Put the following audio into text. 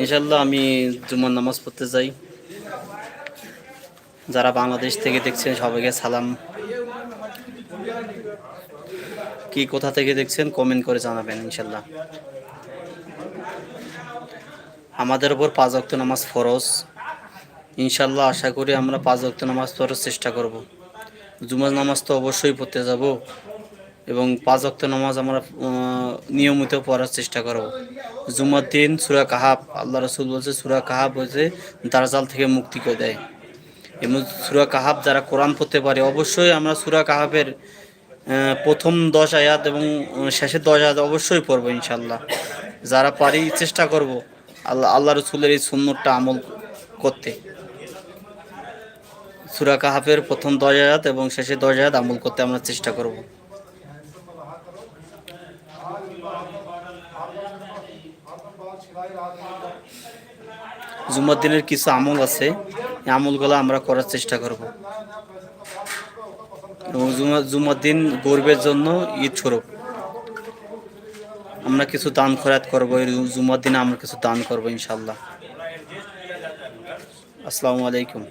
ইনশাল্লাহ আমি জুমার নামাজ পড়তে যাই। যারা বাংলাদেশ থেকে দেখছেন, সবাইকে সালাম। কি কোথা থেকে দেখছেন কমেন্ট করে জানাবেন ইনশাল্লাহ আমাদের উপর পাঁচ অক্ট নামাজ ফরজ। ইনশাল্লাহ আশা করি আমরা পাঁচ অক্ট নামাজ পড়ার চেষ্টা করব। জুমার নামাজ তো অবশ্যই পড়তে যাব। এবং পাঁচ অক্ট নামাজ আমরা নিয়মিত পড়ার চেষ্টা করব। জুমার দিন সুরা কাহাব আল্লাহ রসুল বলছে সুরা কাহাব হচ্ছে দার্জাল থেকে মুক্তি করে দেয়। এবং সুরা কাহাব যারা কোরআন পড়তে পারে, অবশ্যই আমরা সুরা কাহাবের প্রথম দশ আয়াত এবং শেষের দশ আয়াত অবশ্যই পড়ব ইনশাল্লাহ যারা পারি চেষ্টা করব আল্লাহ আল্লাহ রসুলের এই সুন্নতটা আমল করতে। সুরা কাহাফের প্রথম দশ আয়াত এবং শেষের দশ আয়াত আমল করতে আমরা চেষ্টা করব। জুমার দিনের কিছু আমল আছে, এই আমলগুলো আমরা করার চেষ্টা করব। এবং জুমা জুমার দিন গরিবের জন্য ঈদ স্বরূপ। আমরা কিছু দান খরাত করব জুমার দিনে আমরা কিছু দান করব ইনশাল্লাহ আসসালামু আলাইকুম।